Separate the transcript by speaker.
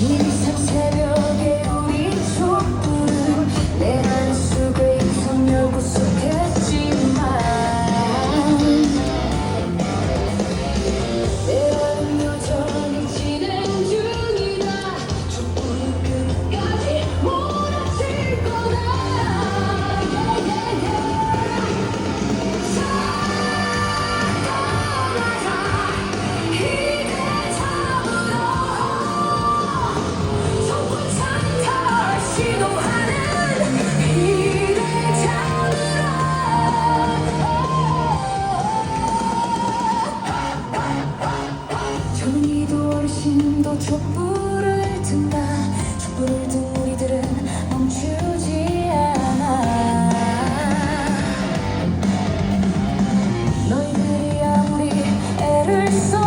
Speaker 1: 이 귀신도 촛불을 든다. 촛불을 든 우리들은 멈추지 않아. 너희들이 아무리 애를 써